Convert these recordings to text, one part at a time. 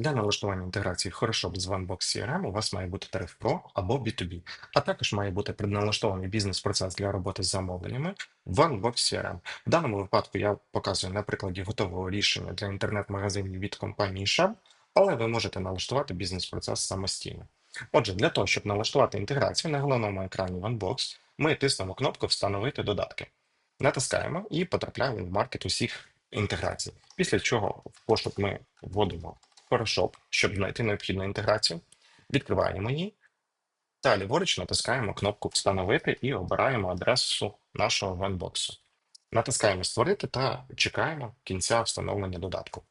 Для налаштування інтеграції Хорошо з OneBox CRM у вас має бути тариф Pro або B2B, а також має бути предналаштований бізнес-процес для роботи з замовленнями в OneBox CRM. В даному випадку я показую на прикладі готового рішення для інтернет-магазинів від компанії Shop, але ви можете налаштувати бізнес-процес самостійно. Отже, для того, щоб налаштувати інтеграцію на головному екрані OneBox, ми тиснемо кнопку Встановити додатки. Натискаємо і потрапляємо в маркет усіх інтеграцій. Після чого в пошук ми вводимо Photoshop, щоб знайти необхідну інтеграцію. Відкриваємо її. Та ліворуч натискаємо кнопку Встановити і обираємо адресу нашого венбоксу. Натискаємо Створити та чекаємо кінця встановлення додатку.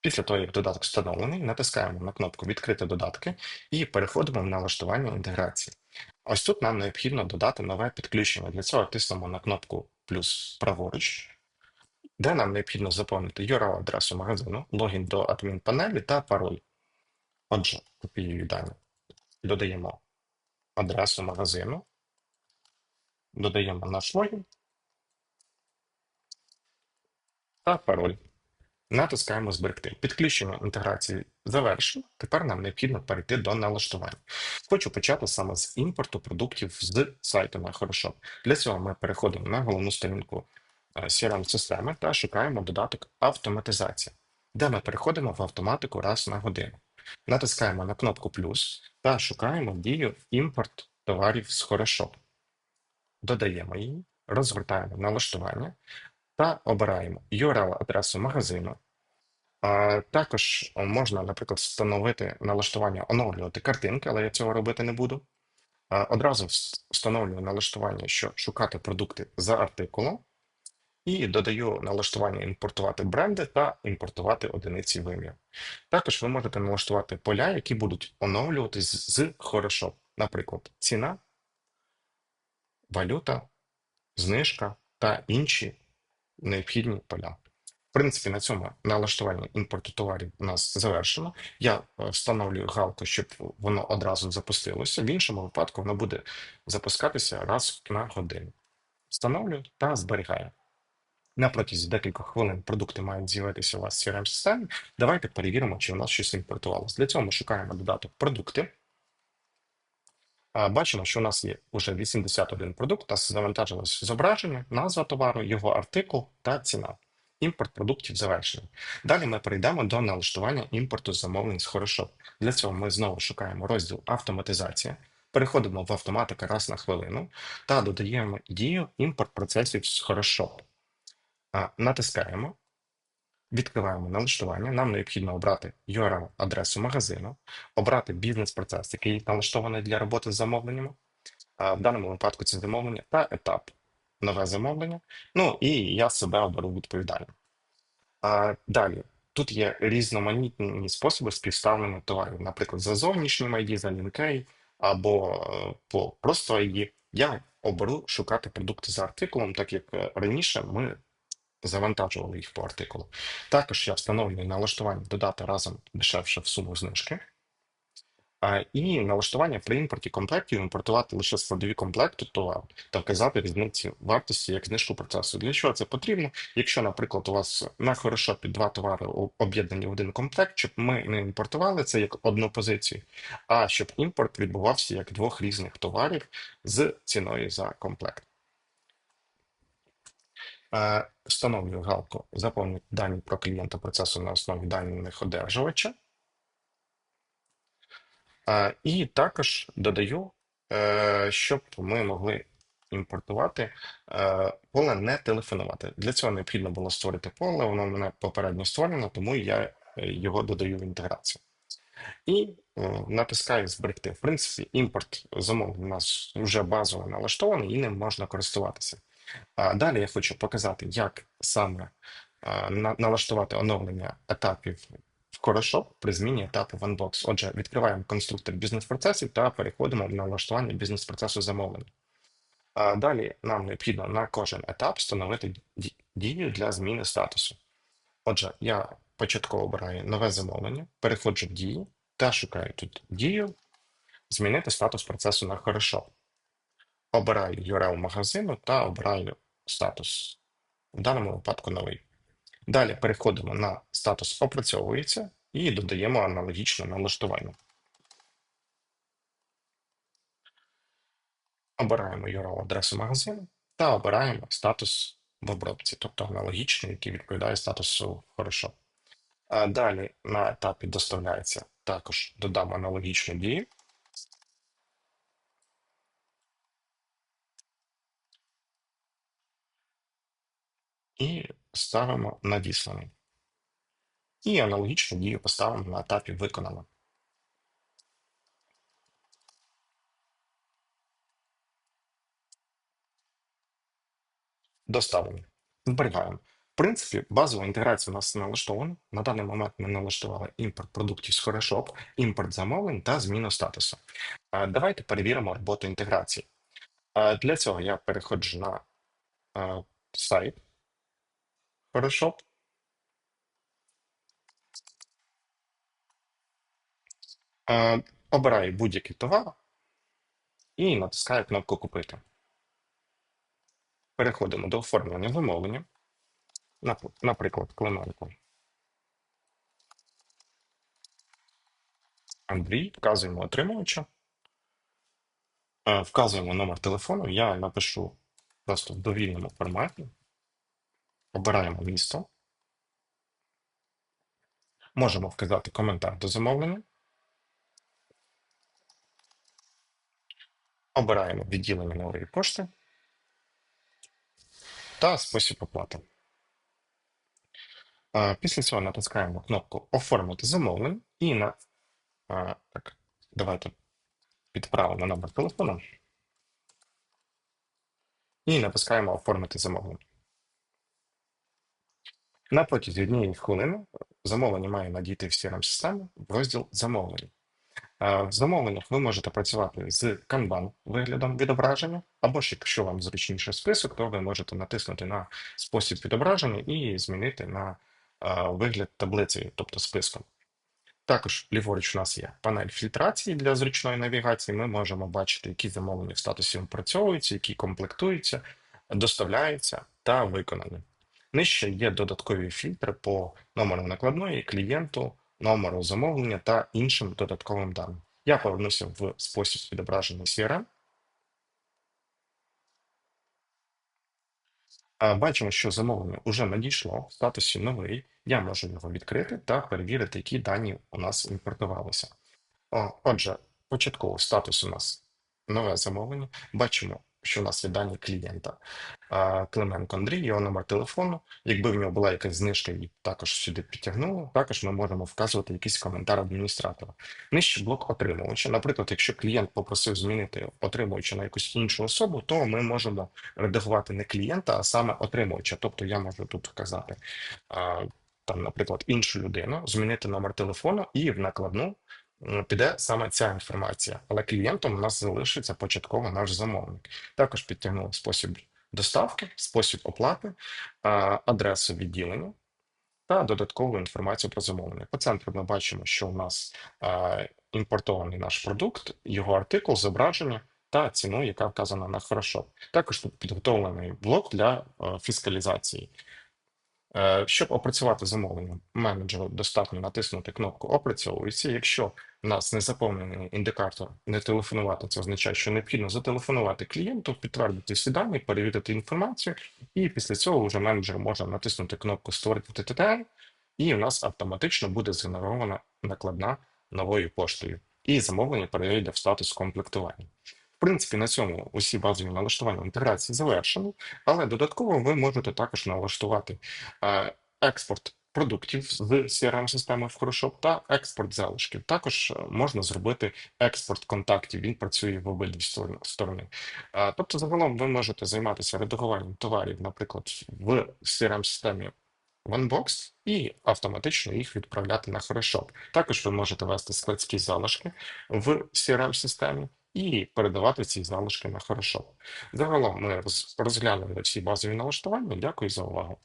Після того, як додаток встановлений, натискаємо на кнопку Відкрити додатки і переходимо в налаштування інтеграції. Ось тут нам необхідно додати нове підключення. Для цього тиснемо на кнопку плюс праворуч де нам необхідно заповнити URL-адресу магазину, логін до адмінпанелі та пароль. Отже, копіюю дані. Додаємо адресу магазину, додаємо наш логін та пароль. Натискаємо Зберегти. Підключення інтеграції завершено. Тепер нам необхідно перейти до налаштування. Хочу почати саме з імпорту продуктів з сайту Хорошо. Для цього ми переходимо на головну сторінку crm системи та шукаємо додаток автоматизація, де ми переходимо в автоматику раз на годину. Натискаємо на кнопку плюс та шукаємо дію імпорт товарів з Хорошо. Додаємо її, розгортаємо налаштування та обираємо URL-адресу магазину. Також можна, наприклад, встановити налаштування оновлювати картинки, але я цього робити не буду. Одразу встановлюю налаштування, що шукати продукти за артикулом. І додаю налаштування імпортувати бренди та імпортувати одиниці вимір. Також ви можете налаштувати поля, які будуть оновлюватись з хорошо. Наприклад, ціна, валюта, знижка та інші необхідні поля. В принципі, на цьому налаштування імпорту товарів у нас завершено. Я е, встановлюю галку, щоб воно одразу запустилося. В іншому випадку воно буде запускатися раз на годину. Встановлюю та зберігаю. На протязі декількох хвилин продукти мають з'явитися у вас в crm системі Давайте перевіримо, чи у нас щось імпортувалося. Для цього ми шукаємо додаток продукти. Бачимо, що у нас є вже 81 продукт, та завантажилось зображення, назва товару, його артикул та ціна. Імпорт продуктів завершений. Далі ми перейдемо до налаштування імпорту замовлень з Хорошо. Для цього ми знову шукаємо розділ автоматизація, переходимо в автоматика раз на хвилину та додаємо дію імпорт процесів з Хорошо. Натискаємо, відкриваємо налаштування. Нам необхідно обрати URL-адресу магазину, обрати бізнес-процес, який налаштований для роботи з замовленнями. В даному випадку це замовлення та етап нове замовлення. Ну і я себе оберу відповідально. Далі. Тут є різноманітні способи співставлення товарів, наприклад, за зовнішнім ID, за лінкей або е, по просто ID. Я оберу шукати продукти за артикулом, так як е, раніше ми завантажували їх по артикулу. Також я встановлюю налаштування додати разом дешевше в суму знижки. І налаштування при імпорті комплектів імпортувати лише складові комплекти товару та вказати різниці вартості як знижку процесу. Для чого це потрібно? Якщо, наприклад, у вас на хорошопі два товари об'єднані в один комплект, щоб ми не імпортували це як одну позицію, а щоб імпорт відбувався як двох різних товарів з ціною за комплект. Встановлюю галку заповнити дані про клієнта процесу на основі даних одержувача. І також додаю, е, щоб ми могли імпортувати е, поле не телефонувати. Для цього необхідно було створити поле, воно в мене попередньо створено, тому я е, його додаю в інтеграцію. І натискаю зберегти. В принципі, імпорт замовлень у нас вже базово налаштований і ним можна користуватися. Далі я хочу показати, як саме налаштувати оновлення етапів в Хорошо при зміні етапу в OneBox. Отже, відкриваємо конструктор бізнес-процесів та переходимо в налаштування бізнес-процесу замовлення. Далі нам необхідно на кожен етап встановити дію для зміни статусу. Отже, я початково обираю нове замовлення, переходжу в дії та шукаю тут дію, змінити статус процесу на хорошо. Обираю URL магазину та обираю статус. В даному випадку новий. Далі переходимо на статус опрацьовується і додаємо аналогічне налаштування. Обираємо URL адресу магазину та обираємо статус в обробці, тобто аналогічний, який відповідає статусу хорошо. Далі на етапі доставляється також додам аналогічну дію. І ставимо надісланий. І аналогічну дію поставимо на етапі виконано. Доставлено. Зберігаємо. В принципі, базова інтеграція у нас налаштована. На даний момент ми налаштували імпорт продуктів з Хорошоп, імпорт замовлень та зміну статусу. Давайте перевіримо роботу інтеграції. Для цього я переходжу на сайт Хорошоп. А, Обираю будь-який товар і натискаю кнопку Купити. Переходимо до оформлення замовлення. Наприклад, Клименко. Андрій, вказуємо отримувача, Е, вказуємо номер телефону. Я напишу просто в довільному форматі. Обираємо місто. Можемо вказати коментар до замовлення. Обираємо відділення нової пошти та спосіб оплати. Після цього натискаємо кнопку Оформити замовлення і на так, давайте підправимо номер телефону і натискаємо Оформити замовлення. На протязі однієї хвилини замовлення має надійти в crm систему в розділ замовлення. В замовленнях ви можете працювати з Kanban виглядом відображення, або ж якщо вам зручніше список, то ви можете натиснути на спосіб відображення і змінити на вигляд таблиці, тобто списком. Також ліворуч у нас є панель фільтрації для зручної навігації. Ми можемо бачити, які замовлення в статусі опрацьовуються, які комплектуються, доставляються та виконані. Нижче є додаткові фільтри по номеру накладної, клієнту, номеру замовлення та іншим додатковим даним. Я повернуся в спосіб відображення CRM. Бачимо, що замовлення вже надійшло в статусі новий. Я можу його відкрити та перевірити, які дані у нас імпортувалися. Отже, початковий статус у нас нове замовлення. Бачимо, що у нас є дані клієнта. Клименко Андрій, його номер телефону. Якби в нього була якась знижка, її також сюди підтягнули. Також ми можемо вказувати якийсь коментар адміністратора. Нижче блок отримувача. Наприклад, якщо клієнт попросив змінити отримувача на якусь іншу особу, то ми можемо редагувати не клієнта, а саме отримувача. Тобто я можу тут вказати. Там, наприклад, іншу людину, змінити номер телефону і в накладну піде саме ця інформація. Але клієнтом у нас залишиться початково наш замовник. Також підтягнули спосіб доставки, спосіб оплати, адресу відділення та додаткову інформацію про замовлення. По центру ми бачимо, що у нас а, імпортований наш продукт, його артикул, зображення та ціну, яка вказана на хорошо. Також тут підготовлений блок для е, фіскалізації. Е, Щоб опрацювати замовлення, менеджеру достатньо натиснути кнопку Опрацьовується. Якщо нас не заповнений індикатор не телефонувати, це означає, що необхідно зателефонувати клієнту, підтвердити всі дані, перевірити інформацію, і після цього вже менеджер може натиснути кнопку Створити ТТН, і у нас автоматично буде згенерована накладна новою поштою. І замовлення перейде в статус комплектування. В принципі, на цьому усі базові налаштування інтеграції завершені, але додатково ви можете також налаштувати е, експорт продуктів з CRM-системи в Хорошоп та експорт залишків. Також е, можна зробити експорт контактів. Він працює в обидві сторони-. Е, Тобто, загалом ви можете займатися редагуванням товарів, наприклад, в CRM-системі OneBox і автоматично їх відправляти на Хорошоп. Також ви можете вести складські залишки в CRM-системі і передавати ці залишки на Хорошоп. Загалом ми розглянули всі базові налаштування. Дякую за увагу.